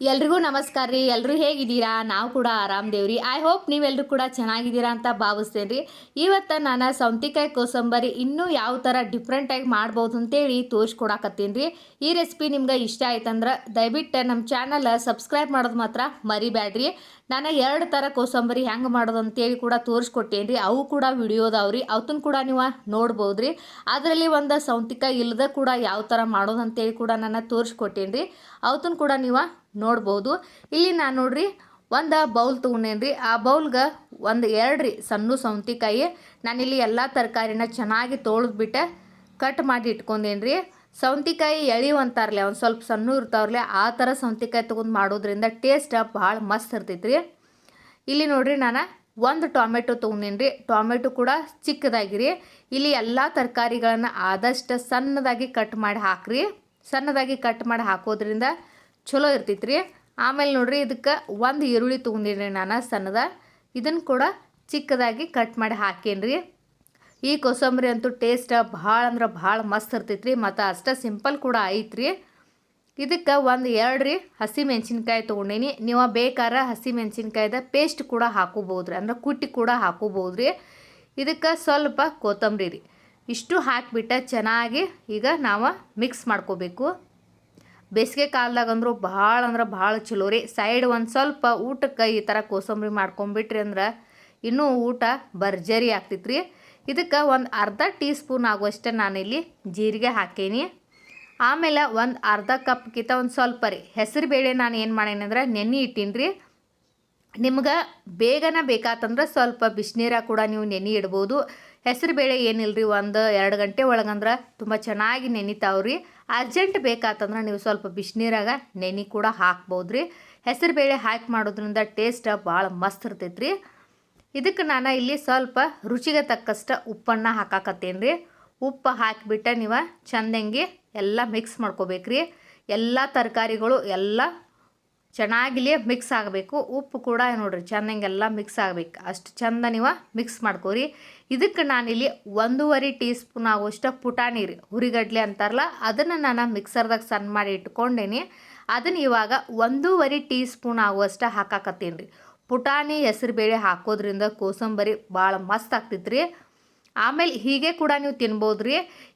ಎಲ್ರಿಗೂ ನಮಸ್ಕಾರ ರೀ. ಎಲ್ಲರೂ ಹೇಗಿದ್ದೀರಾ? ನಾವು ಕೂಡ ಆರಾಮದೇವ್ರಿ ಐ ಹೋಪ್ ನೀವೆಲ್ಲರೂ ಕೂಡ ಚೆನ್ನಾಗಿದ್ದೀರಾ ಅಂತ ಭಾವಿಸ್ತೇನೆ ರೀ ಇವತ್ತು ನಾನು ಸೌಂತಿಕಾಯಿ ಕೋಸಂಬರಿ ಇನ್ನೂ ಯಾವ ಥರ ಡಿಫ್ರೆಂಟಾಗಿ ಮಾಡ್ಬೋದು ಅಂತೇಳಿ ತೋರಿಸ್ಕೊಡಕತ್ತೀನಿ ರೀ. ಈ ರೆಸಿಪಿ ನಿಮ್ಗೆ ಇಷ್ಟ ಆಯ್ತಂದ್ರೆ ದಯವಿಟ್ಟು ನಮ್ಮ ಚಾನಲ್ ಸಬ್ಸ್ಕ್ರೈಬ್ ಮಾಡೋದು ಮಾತ್ರ ಮರಿಬೇಡ್ರಿ ನಾನು ಎರಡು ಥರ ಕೋಸಂಬರಿ ಹೆಂಗೆ ಮಾಡೋದು ಅಂತೇಳಿ ಕೂಡ ತೋರಿಸ್ಕೊಟ್ಟೇನಿ ರೀ ಅವು ಕೂಡ ವಿಡಿಯೋದವ್ರಿ. ಅವತ್ತನ್ನು ಕೂಡ ನೀವು ನೋಡ್ಬೋದು ರೀ ಅದರಲ್ಲಿ ಒಂದು ಸೌಂತಿಕಾಯಿ ಇಲ್ಲದ ಕೂಡ ಯಾವ ಥರ ಮಾಡೋದು ಅಂತೇಳಿ ಕೂಡ ನಾನು ತೋರಿಸ್ಕೊಟ್ಟೇನಿ ರೀ ಅವತ್ತನ್ನು ಕೂಡ ನೀವು ನೋಡ್ಬೋದು. ಇಲ್ಲಿ ನಾನು ನೋಡ್ರಿ, ಒಂದು ಬೌಲ್ ತೊಗೊಂಡೇನಿ ರೀ ಆ ಬೌಲ್ಗೆ ಒಂದು ಎರಡು ರೀ ಸಣ್ಣ ಸೌಂತಿಕಾಯಿ, ನಾನಿಲ್ಲಿ ಎಲ್ಲ ತರಕಾರಿನ ಚೆನ್ನಾಗಿ ತೊಳೆದ್ಬಿಟ್ಟೆ ಕಟ್ ಮಾಡಿ ಇಟ್ಕೊಂಡೇನಿ ರೀ ಸೌಂತಿಕಾಯಿ ಅಂತಾರಲ್ಲ ಒಂದು ಸ್ವಲ್ಪ ಸಣ್ಣ ಇರ್ತಾವ್ರಲ್ಲ ಆ ಥರ ಸೌಂತಿಕಾಯಿ ತೊಗೊಂಡು ಮಾಡೋದ್ರಿಂದ ಟೇಸ್ಟ್ ಭಾಳ ಮಸ್ತ್ ಇರ್ತೈತೆ ರೀ ಇಲ್ಲಿ ನೋಡ್ರಿ ನಾನು ಒಂದು ಟೊಮೆಟೊ ತೊಗೊಂಡೇನಿ ರೀ ಟೊಮೆಟೊ ಕೂಡ ಚಿಕ್ಕದಾಗಿರಿ. ಇಲ್ಲಿ ಎಲ್ಲ ತರಕಾರಿಗಳನ್ನ ಆದಷ್ಟು ಸಣ್ಣದಾಗಿ ಕಟ್ ಮಾಡಿ ಹಾಕ್ರಿ. ಸಣ್ಣದಾಗಿ ಕಟ್ ಮಾಡಿ ಹಾಕೋದ್ರಿಂದ ಚಲೋ ಇರ್ತೈತೆ ರೀ ಆಮೇಲೆ ನೋಡ್ರಿ ಇದಕ್ಕೆ ಒಂದು ಈರುಳ್ಳಿ ತೊಗೊಂಡಿನಿ ನಾನು ಸಣ್ಣದ. ಇದನ್ನು ಕೂಡ ಚಿಕ್ಕದಾಗಿ ಕಟ್ ಮಾಡಿ ಹಾಕೇನಿ ಈ ಕೋಸಂಬರಿ ಅಂತೂ ಟೇಸ್ಟ್ ಭಾಳ ಅಂದ್ರೆ ಭಾಳ ಮಸ್ತ್ ಇರ್ತೈತೆ ರೀ ಮತ್ತು ಅಷ್ಟೇ ಸಿಂಪಲ್ ಕೂಡ ಐತ್ರಿ. ಇದಕ್ಕೆ ಒಂದು ಎರಡು ರೀ ಹಸಿ ಮೆಣಸಿನ್ಕಾಯಿ ತೊಗೊಂಡೀನಿ. ನೀವು ಬೇಕಾರ ಹಸಿ ಮೆಣಸಿನ್ಕಾಯ್ದ ಪೇಸ್ಟ್ ಕೂಡ ಹಾಕೋಬೋದು ರೀ ಅಂದ್ರೆ ಕುಟ್ಟಿ ಕೂಡ ಹಾಕೋಬೋದು ರೀ ಇದಕ್ಕೆ ಸ್ವಲ್ಪ ಕೊತ್ತಂಬರಿ ರೀ ಇಷ್ಟು ಹಾಕಿಬಿಟ್ಟ ಚೆನ್ನಾಗಿ ಈಗ ನಾವು ಮಿಕ್ಸ್ ಮಾಡ್ಕೋಬೇಕು. ಬೇಸಿಗೆ ಕಾಲದಾಗಂದ್ರೂ ಭಾಳ ಅಂದ್ರೆ ಭಾಳ ಚಲೋ ರೀ. ಸೈಡ್ ಒಂದು ಸ್ವಲ್ಪ ಊಟಕ್ಕೆ ಈ ಥರ ಕೋಸಂಬರಿ ಮಾಡ್ಕೊಂಬಿಟ್ರಿ ಅಂದ್ರೆ ಇನ್ನೂ ಊಟ ಭರ್ಜರಿ ಆಗ್ತೈತ್ರಿ. ಇದಕ್ಕೆ ಒಂದು ಅರ್ಧ ಟೀ ಸ್ಪೂನ್ ಆಗುವಷ್ಟೇ ನಾನಿಲ್ಲಿ ಜೀರಿಗೆ ಹಾಕೀನಿ. ಆಮೇಲೆ ಒಂದು ಅರ್ಧ ಕಪ್ಗಿಂತ ಒಂದು ಸ್ವಲ್ಪ ರೀ. ಹೆಸರು ಬೇಳೆ ನಾನು ಏನು ಮಾಡೇನಂದ್ರೆ ನೆನೆ ಇಟ್ಟೀನಿ ರೀ ನಿಮ್ಗೆ ಬೇಗನ ಬೇಕಾತಂದ್ರೆ ಸ್ವಲ್ಪ ಬಿಸಿನೀರ ಕೂಡ ನೀವು ನೆನೆ ಇಡ್ಬೋದು. ಹೆಸರು ಬೇಳೆ ಏನಿಲ್ಲ ರೀ ಒಂದು ಎರಡು ಗಂಟೆ ಒಳಗಂದ್ರೆ ತುಂಬ ಚೆನ್ನಾಗಿ ನೆನಿತಾವ್ರಿ. ಅರ್ಜೆಂಟ್ ಬೇಕಾತಂದ್ರೆ ನೀವು ಸ್ವಲ್ಪ ಬಿಸಿನೀರಾಗ ನೆನೆ ಕೂಡ ಹಾಕ್ಬೋದು ರೀ ಹೆಸರು ಬೇಳೆ ಹಾಕಿ ಮಾಡೋದ್ರಿಂದ ಟೇಸ್ಟ್ ಭಾಳ ಮಸ್ತ್ ಇರ್ತೈತೆ ರೀ ಇದಕ್ಕೆ ನಾನು ಇಲ್ಲಿ ಸ್ವಲ್ಪ ರುಚಿಗೆ ತಕ್ಕಷ್ಟು ಉಪ್ಪನ್ನು ಹಾಕಾಕತ್ತೇನೆ ರೀ ಉಪ್ಪು ಹಾಕಿಬಿಟ್ಟು ನೀವು ಚಂದಂಗೆ ಎಲ್ಲ ಮಿಕ್ಸ್ ಮಾಡ್ಕೋಬೇಕ್ರಿ. ಎಲ್ಲ ತರಕಾರಿಗಳು ಎಲ್ಲ ಚೆನ್ನಾಗಿಲಿ ಮಿಕ್ಸ್ ಆಗಬೇಕು. ಉಪ್ಪು ಕೂಡ ನೋಡಿರಿ ಚೆಂದಂಗೆಲ್ಲ ಮಿಕ್ಸ್ ಆಗಬೇಕು. ಅಷ್ಟು ಚಂದ ನೀವು ಮಿಕ್ಸ್ ಮಾಡ್ಕೋರಿ. ಇದಕ್ಕೆ ನಾನಿಲ್ಲಿ ಒಂದೂವರೆ ಟೀ ಸ್ಪೂನ್ ಆಗುವಷ್ಟು ಪುಟಾಣಿ ರೀ, ಹುರಿಗಡ್ಲೆ ಅಂತಾರಲ್ಲ, ಅದನ್ನು ನಾನು ಮಿಕ್ಸರ್ದಾಗ ಸಣ್ಣ ಮಾಡಿ ಇಟ್ಕೊಂಡೇನಿ. ಅದನ್ನು ಇವಾಗ ಒಂದೂವರೆ ಟೀ ಸ್ಪೂನ್ ಆಗುವಷ್ಟು ಹಾಕಾಕತ್ತೀನಿ ರೀ. ಪುಟಾಣಿ ಹೆಸರುಬೇಳೆ ಹಾಕೋದ್ರಿಂದ ಕೋಸಂಬರಿ ಭಾಳ ಮಸ್ತ್ ಆಗ್ತೈತೆ ರೀ ಆಮೇಲೆ ಹೀಗೆ ಕೂಡ ನೀವು ತಿನ್ಬೋದು ರೀ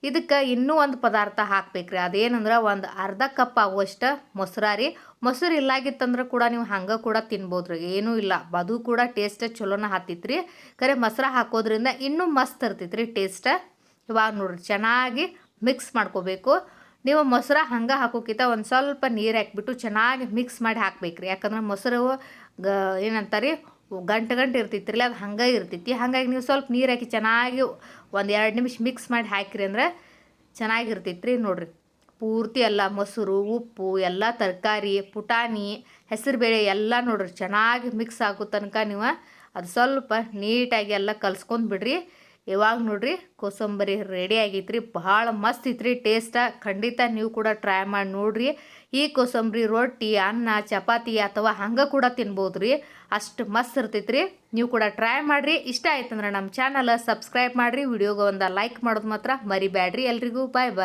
ಇದಕ್ಕೆ ಇನ್ನೂ ಒಂದು ಪದಾರ್ಥ ಹಾಕ್ಬೇಕ್ರಿ. ಅದೇನಂದ್ರೆ ಒಂದು ಅರ್ಧ ಕಪ್ ಆಗುವಷ್ಟು ಮೊಸರ ರೀ. ಮೊಸರು ಇಲ್ಲಾಗಿತ್ತಂದ್ರೆ ಕೂಡ ನೀವು ಹಂಗೆ ಕೂಡ ತಿನ್ಬೋದು ರೀ ಏನೂ ಇಲ್ಲ. ಅದು ಕೂಡ ಟೇಸ್ಟ್ ಚಲೋನ ಹತ್ತಿತ್ತು ರೀ ಕರೆ ಮೊಸರ ಹಾಕೋದ್ರಿಂದ ಇನ್ನೂ ಮಸ್ತ್ ಇರ್ತೈತೆ ರೀ ಟೇಸ್ಟ್ ಇವಾಗ ನೋಡ್ರಿ, ಚೆನ್ನಾಗಿ ಮಿಕ್ಸ್ ಮಾಡ್ಕೋಬೇಕು. ನೀವು ಮೊಸರ ಹಂಗೆ ಹಾಕೋಕ್ಕಿಂತ ಒಂದು ಸ್ವಲ್ಪ ನೀರು ಹಾಕ್ಬಿಟ್ಟು ಚೆನ್ನಾಗಿ ಮಿಕ್ಸ್ ಮಾಡಿ ಹಾಕ್ಬೇಕ್ರಿ. ಯಾಕಂದ್ರೆ ಮೊಸರು ಗ ಏನಂತಾರೆ ಗಂಟು ಗಂಟು ಇರ್ತೈತ್ರಿ ಅದು ಹಂಗೆ ಇರ್ತೈತಿ ಹಾಗಾಗಿ ನೀವು ಸ್ವಲ್ಪ ನೀರು ಹಾಕಿ ಚೆನ್ನಾಗಿ ಒಂದು ಎರಡು ನಿಮಿಷ ಮಿಕ್ಸ್ ಮಾಡಿ ಹಾಕಿರಿ ಅಂದ್ರೆ ಚೆನ್ನಾಗಿರ್ತೈತ್ರಿ ನೋಡಿರಿ. ಪೂರ್ತಿ ಎಲ್ಲ ಮೊಸರು, ಉಪ್ಪು, ಎಲ್ಲ ತರಕಾರಿ, ಪುಟಾಣಿ ಹೆಸರುಬೇಳೆ ಎಲ್ಲ ನೋಡ್ರಿ ಚೆನ್ನಾಗಿ ಮಿಕ್ಸ್ ಆಗೋ ತನಕ ನೀವು ಅದು ಸ್ವಲ್ಪ ನೀಟಾಗಿ ಎಲ್ಲ ಕಲ್ಸ್ಕೊಂಡು ಬಿಡ್ರಿ. ಇವಾಗ ನೋಡ್ರಿ ಕೋಸಂಬರಿ ರೆಡಿ ಆಗೈತ್ರಿ. ಭಾಳ ಮಸ್ತ್ ಐತ್ರಿ ಟೇಸ್ಟ ಖಂಡಿತ ನೀವು ಕೂಡ ಟ್ರೈ ಮಾಡಿ ನೋಡ್ರಿ. ಈ ಕೋಸಂಬರಿ ರೊಟ್ಟಿ, ಅನ್ನ, ಚಪಾತಿ ಅಥವಾ ಹಂಗೆ ಕೂಡ ತಿನ್ಬೋದು ರೀ ಅಷ್ಟು ಮಸ್ತ್ ಇರ್ತೈತ್ರಿ. ನೀವು ಕೂಡ ಟ್ರೈ ಮಾಡಿರಿ. ಇಷ್ಟ ಆಯ್ತಂದ್ರೆ ನಮ್ಮ ಚಾನಲ್ ಸಬ್ಸ್ಕ್ರೈಬ್ ಮಾಡಿರಿ. ವಿಡಿಯೋಗೆ ಒಂದು ಲೈಕ್ ಮಾಡೋದು ಮಾತ್ರ ಮರಿಬೇಡ್ರಿ ಎಲ್ರಿಗೂ. ಬಾಯ್ ಬಾಯ್